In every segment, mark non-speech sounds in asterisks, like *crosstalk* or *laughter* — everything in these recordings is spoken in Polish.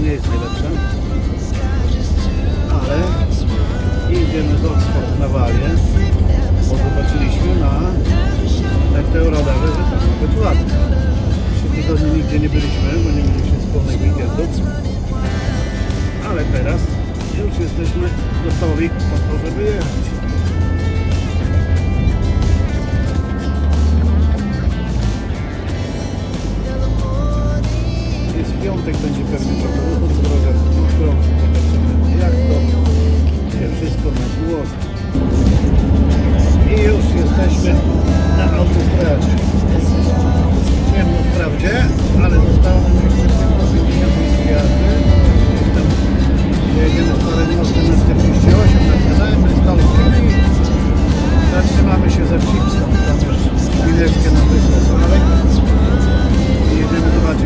Pogoda nie piątek, będzie pewnie trochę mokro. Zobaczymy jak to się wszystko nas ułoży. I już jesteśmy na autostradzie. Ciemno wprawdzie, ale zostało nam jeszcze tylko 50 jazdy. Jedziemy z parę mostem na 48, nadgadajmy z Dolskim i zatrzymamy się za Chipsą. Tam już chwileczkę. I jedziemy zobaczyć,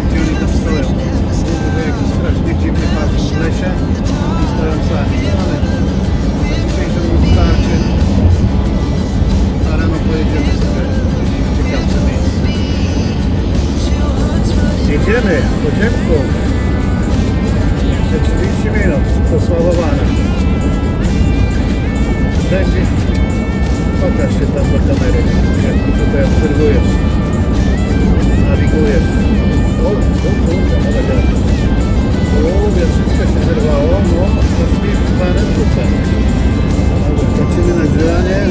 kończymy nagrywanie,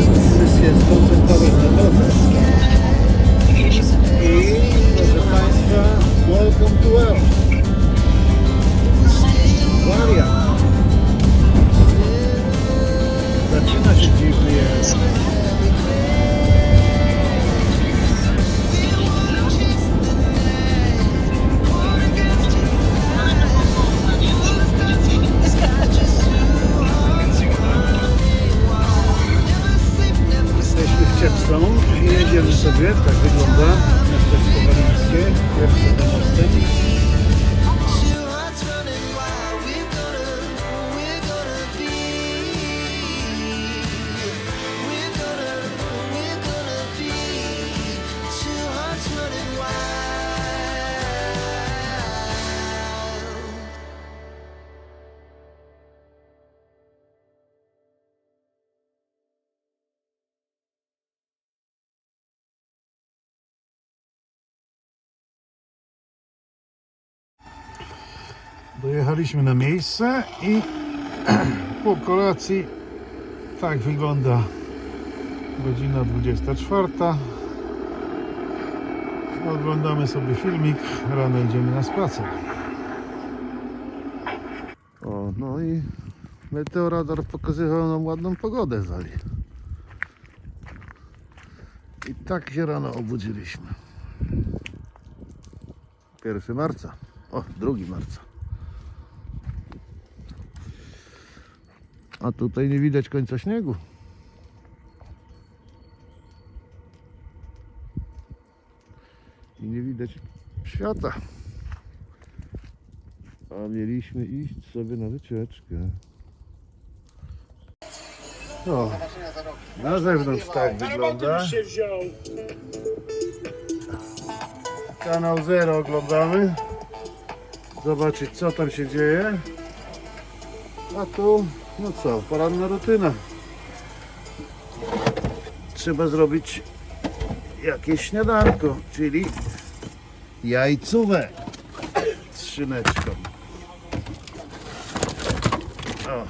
się skoncentrować na drodze. I, proszę Państwa, welcome to Earth. Waria. Zaczyna się dziwny jedziemy Dojechaliśmy na miejsce i *clears throat* po kolacji tak wygląda godzina 24. Oglądamy sobie filmik, rano idziemy na spacer. O, no i meteoradar pokazywał nam ładną pogodę w Walii. I tak się rano obudziliśmy. 1 marca. O, 2 marca. A tutaj nie widać końca śniegu. I nie widać świata. A mieliśmy iść sobie na wycieczkę. O, na zewnątrz tak wygląda. Kanał Zero oglądamy. Zobaczyć co tam się dzieje. A tu, no co, poranna rutyna. Trzeba zrobić jakieś śniadanko, czyli jajcówę z szyneczką. O.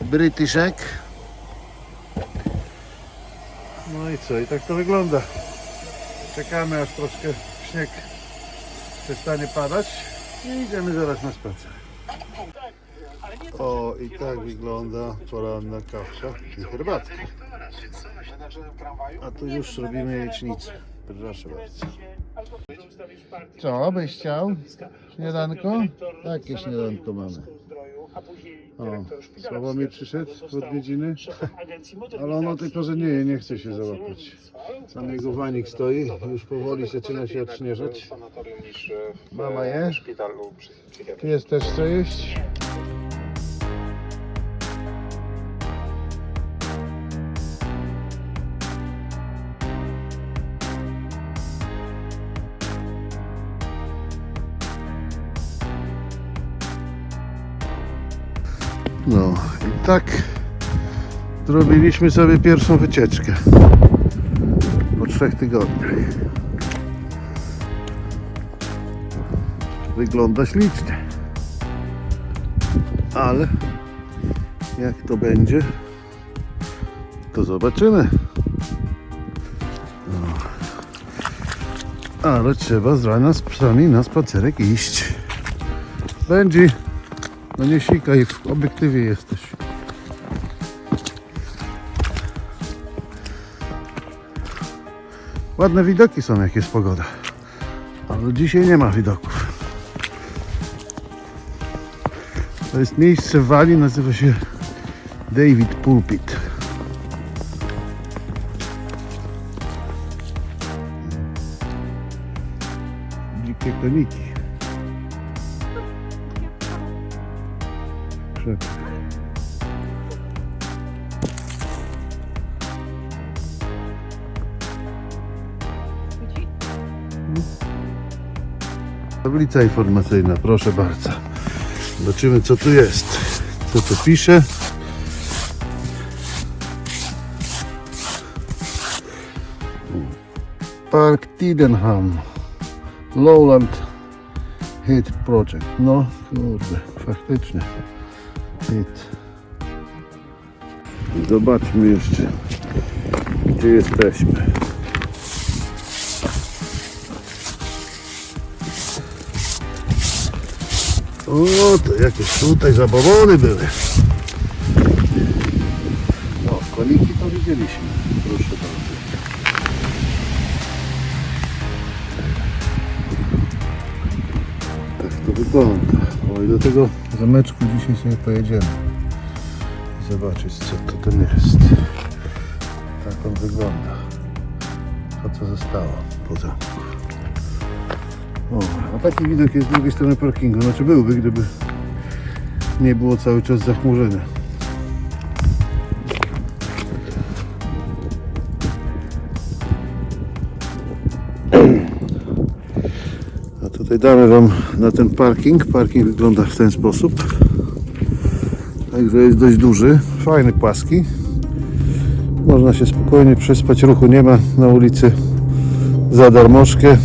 Brytyszek. No i co, i tak to wygląda. Czekamy aż troszkę śnieg przestanie padać i idziemy zaraz na spacer. O, i tak wygląda poranna kawka i herbatka. A tu już robimy jajecznicę. Proszę bardzo. Co byś chciał? Śniadanko? Jakie śniadanko mamy? O, Sławomir przyszedł w odwiedziny, ale ono tylko, że nie je, nie chce się załapać. Tam jego wanik stoi, już powoli zaczyna się odśnieżać. Mama je? Jest też co jeść? Tak zrobiliśmy sobie pierwszą wycieczkę po trzech tygodniach. Wygląda ślicznie. Ale jak to będzie, to zobaczymy. No. Ale trzeba z rana z psami na spacerek iść. Będzie. No nie sikaj, w obiektywie jesteś. Ładne widoki są, jak jest pogoda. Ale dzisiaj nie ma widoków. To jest miejsce w Walii, nazywa się David Pulpit. Dzikie koniki. Tablica informacyjna, proszę bardzo. Zobaczymy co tu jest. Co tu pisze. Park Tidenham. Lowland Hit Project. No kurde, faktycznie. Hit. Zobaczmy jeszcze, gdzie jesteśmy. O, to jakieś tutaj zabawony były. No, koniki to widzieliśmy. Proszę bardzo. Tak to wygląda. O, i do tego zameczku dzisiaj sobie pojedziemy. Zobaczyć, co to tam jest. Tak on wygląda. To, co zostało po zamku. O, a taki widok jest z drugiej strony parkingu. Znaczy byłby, gdyby nie było cały czas zachmurzenia. A tutaj damy Wam na ten parking. Parking wygląda w ten sposób. Także jest dość duży, fajny, płaski. Można się spokojnie przespać, ruchu nie ma na ulicy za darmożkę.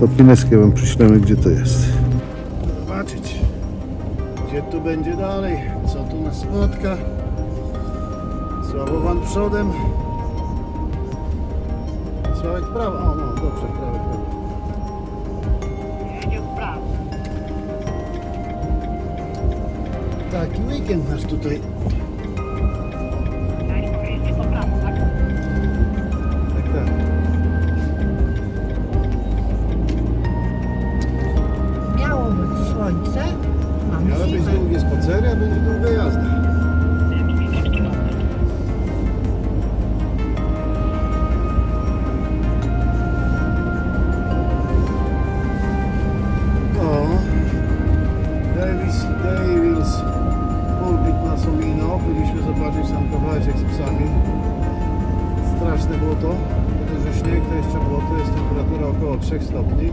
To pineskę Wam przyślemy, gdzie to jest. Zobaczyć, gdzie tu będzie dalej, co tu nas spotka. Sławowan przodem. Sławek w prawo. O, no, dobrze, w prawo, w prawo. Taki weekend nasz tutaj. Długie spacery, a będzie długa jazda. O, Davis, Davis, pulpit na Somino. Byliśmy zobaczyć kawałeczek z psami. Straszne było to. Tyle, że śnieg to jeszcze błoto, jest temperatura około 3 stopni.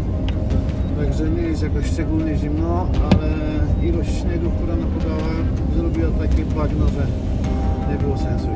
Także nie jest jakoś szczególnie zimno, ale ilość śniegu, która napadała, zrobiła takie bagno, że nie było sensu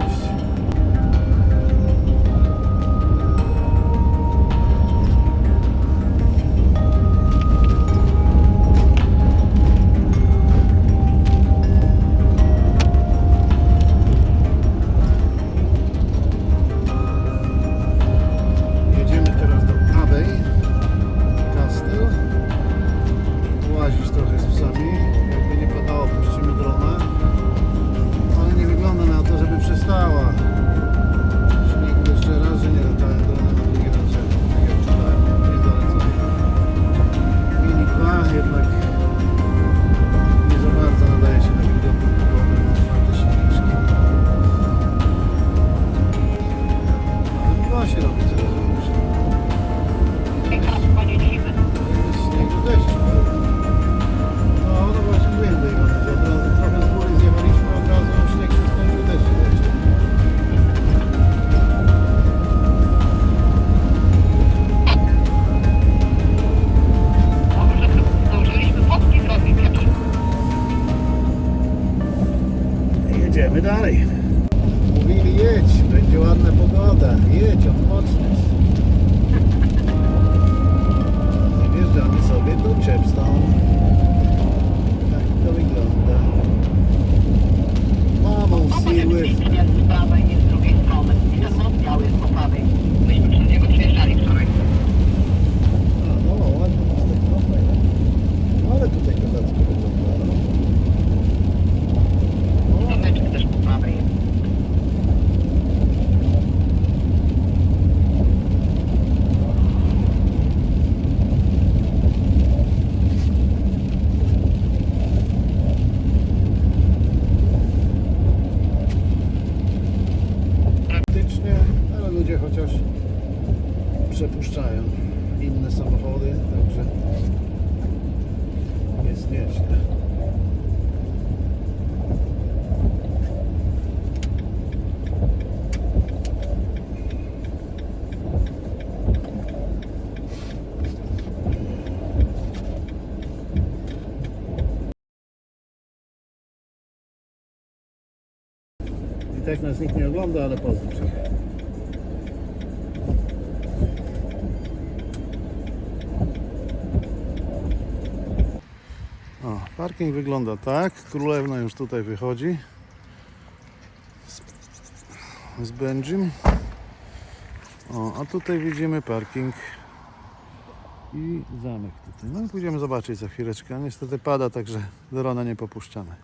jest. I tak nas nikt nie ogląda, ale pozdrów parking wygląda tak. Królewna już tutaj wychodzi z, Benjim. O, a tutaj widzimy parking i zamek tutaj. No i pójdziemy zobaczyć za chwileczkę. Niestety pada, także drona nie popuszczamy.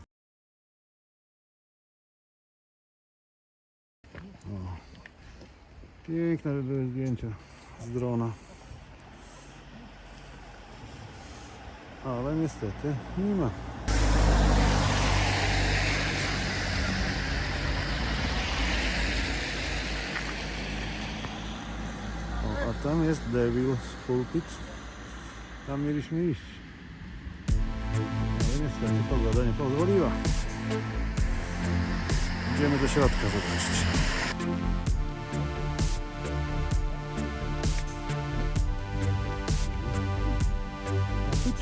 O, piękne by były zdjęcia z drona. Ale niestety nie ma. O, a tam jest Devil's Pulpit. Tam mieliśmy iść. Ale niestety pogoda nie pozwoliła. Idziemy do środka zobaczyć.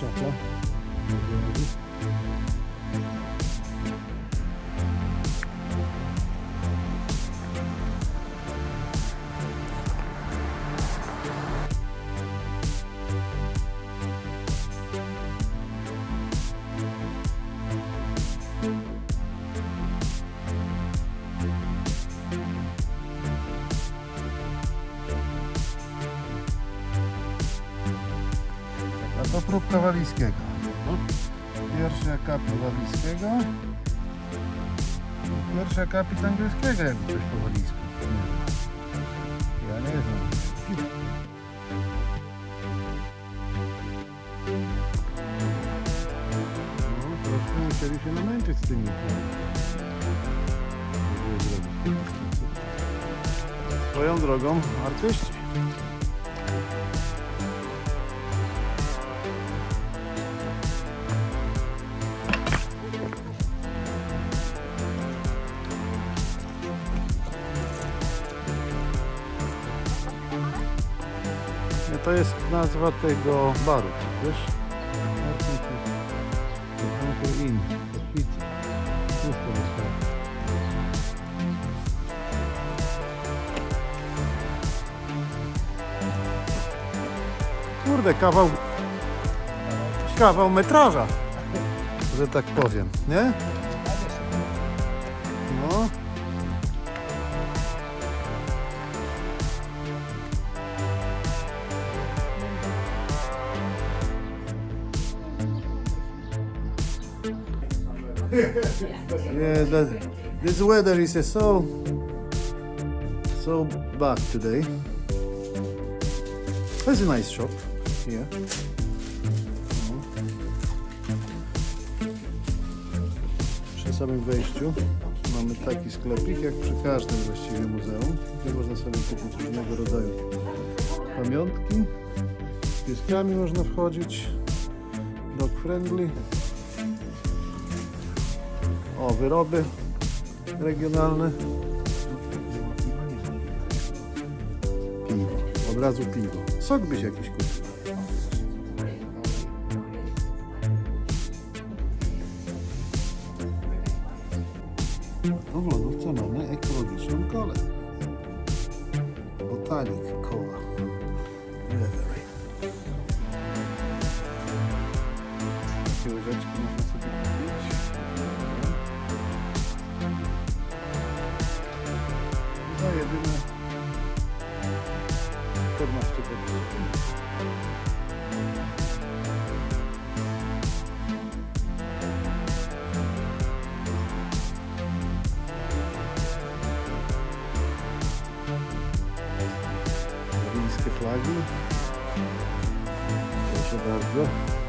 A tu czeka. A to próbka walijskiego. Pierwszy akapit walijskiego. Pierwszy akapit angielskiego, jakby coś po wiem. Ja nie znam. No, troszkę musieli się namęczyć z tymi. Swoją drogą artyści. To jest nazwa tego baru, wiesz? Kurde, kawał... Kawał metraża, że tak powiem, nie? *laughs* Yeah, that, this weather is uh, so so bad today. That's a nice shop here. Przy samym wejściu mamy taki sklepik jak przy każdym właściwie muzeum, gdzie można sobie kupić różnego rodzaju pamiątki. Z pieskami można wchodzić. Dog friendly. O, wyroby regionalne. Piwo. Od razu piwo. Sok byś jakiś kupił. Wiejskie flagi. Proszę bardzo.